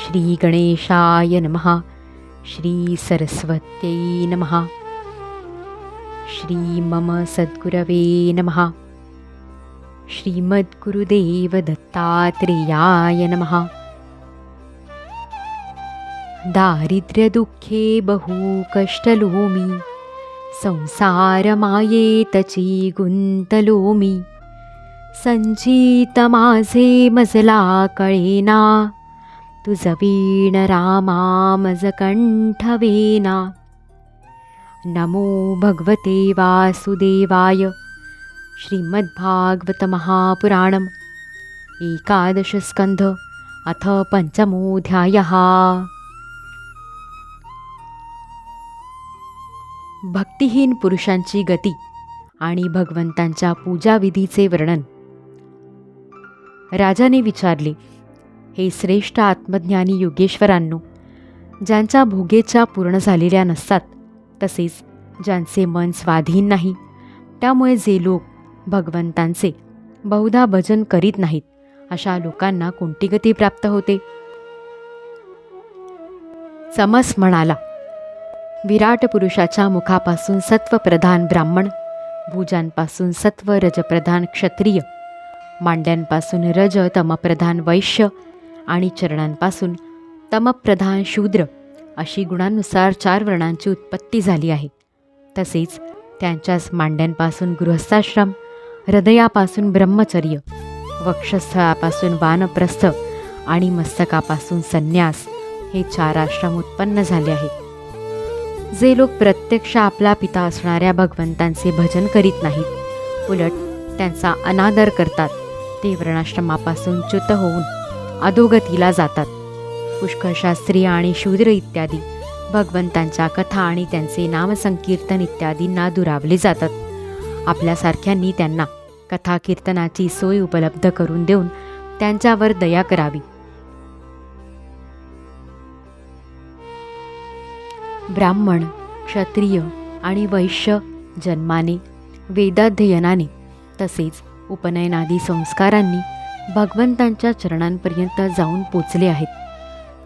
श्रीगणेशाय नमः श्रीसरस्वत्यै नमः श्री मम सद्गुरवे नमः श्रीमद्गुरुदेवदत्तात्रेयाय नमः। दारिद्र्यदुःखे बहु कष्टलोमी संसारमायेतची गुंतलोमि संचित माझे मजला कळेना तुझ वीण नमो भगवते वासुदेवाय। श्रीमद्भागवत महापुराणम् एकादशस्कन्ध। अथ पञ्चमोऽध्यायः। भक्तिहीन पुरुषांची गती आणि भगवंतांच्या पूजाविधीचे वर्णन. राजाने विचारले हे श्रेष्ठ आत्मज्ञानी योगेश्वरांनो ज्यांच्या भोगेच्या पूर्ण झालेल्या नसतात तसेच ज्यांचे मन स्वाधीन नाही त्यामुळे जे लोक भगवंतांचे बहुधा भजन करीत नाहीत अशा लोकांना कोणती गती प्राप्त होते? समस म्हणाला विराट पुरुषाच्या मुखापासून सत्वप्रधान ब्राह्मण भुजांपासून सत्व रजप्रधान क्षत्रिय मांड्यांपासून रज तमप्रधान वैश्य आणि चरणांपासून तमप्रधान शूद्र अशी गुणांनुसार चार वर्णांची उत्पत्ती झाली आहे. तसेच त्यांच्याच मांड्यांपासून गृहस्थाश्रम हृदयापासून ब्रह्मचर्य वक्षस्थळापासून वानप्रस्थ आणि मस्तकापासून संन्यास हे चार आश्रम उत्पन्न झाले आहेत. जे लोक प्रत्यक्ष आपला पिता असणाऱ्या भगवंतांचे भजन करीत नाहीत उलट त्यांचा अनादर करतात ते वर्णाश्रमापासून च्युत होऊन अधोगतीला जातात. पुष्कळशास्त्री आणि शूद्र इत्यादी भगवंतांच्या कथा आणि त्यांचे नामसंकीर्तन इत्यादींना दुरावले जातात. आपल्यासारख्यांनी त्यांना कथा कीर्तनाची सोय उपलब्ध करून देऊन त्यांच्यावर दया करावी. ब्राह्मण क्षत्रिय आणि वैश्य जन्माने वेदाध्ययनाने तसेच उपनयनादी संस्कारांनी भगवंतांच्या चरणांपर्यंत जाऊन पोचले आहेत.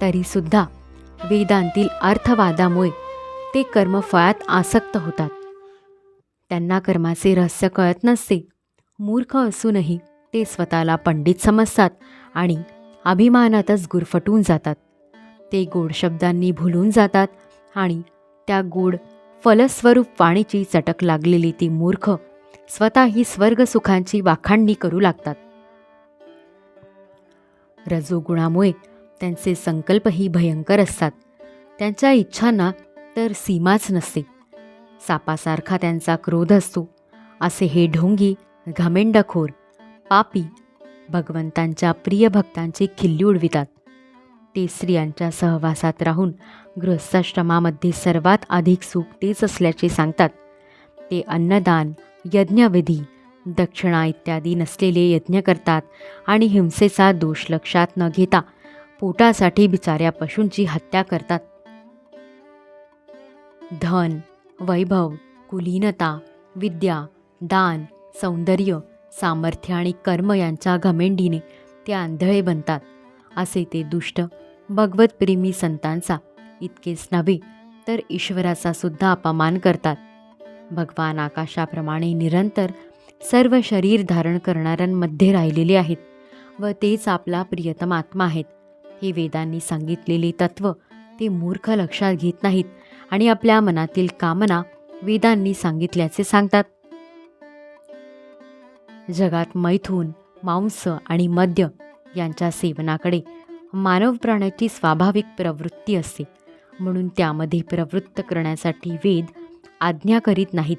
तरीसुद्धा वेदांतील अर्थवादामुळे ते कर्मफळात आसक्त होतात. त्यांना कर्माचे रहस्य कळत नसते. मूर्ख असूनही ते स्वतःला पंडित समजतात आणि अभिमानातच गुरफटून जातात. ते गोड शब्दांनी भुलून जातात आणि त्या गोड फलस्वरूप वाणीची चटक लागलेली ती मूर्ख स्वतः ही स्वर्गसुखांची वाखाणणी करू लागतात. रजोगुणामुळे त्यांचे संकल्पही भयंकर असतात. त्यांच्या इच्छांना तर सीमाच नसते. सापासारखा त्यांचा क्रोध असतो. असे हे ढोंगी घमेंडखोर पापी भगवंतांच्या प्रिय भक्तांची खिल्ली उडवितात. ते स्त्रियांच्या सहवासात राहून गृहस्थाश्रमामध्ये सर्वात अधिक सुख तेच असल्याचे सांगतात. ते अन्नदान यज्ञविधी दक्षिणा इत्यादी नसलेले यज्ञ करतात आणि हिंसेचा दोष लक्षात न घेता पोटासाठी बिचाऱ्या पशूंची हत्या करतात. धन वैभव कुलीनता विद्या दान सौंदर्य सामर्थ्य आणि कर्म यांच्या घमेंडीने ते आंधळे बनतात असे ते दुष्ट भगवतप्रेमी संतांचा इतकेच नव्हे तर ईश्वराचा सुद्धा अपमान करतात. भगवान आकाशाप्रमाणे निरंतर सर्व शरीर धारण करणाऱ्यांमध्ये राहिलेले आहेत व तेच आपला प्रियतम आत्मा आहेत. हे वेदांनी सांगितलेले तत्व ते मूर्ख लक्षात घेत नाहीत आणि आपल्या मनातील कामना वेदांनी सांगितल्याचे सांगतात. जगात मैथून मांस आणि मद्य यांच्या सेवनाकडे मानव प्राण्याची स्वाभाविक प्रवृत्ती असते. म्हणून त्यामध्ये प्रवृत्त करण्यासाठी वेद आज्ञा करीत नाहीत.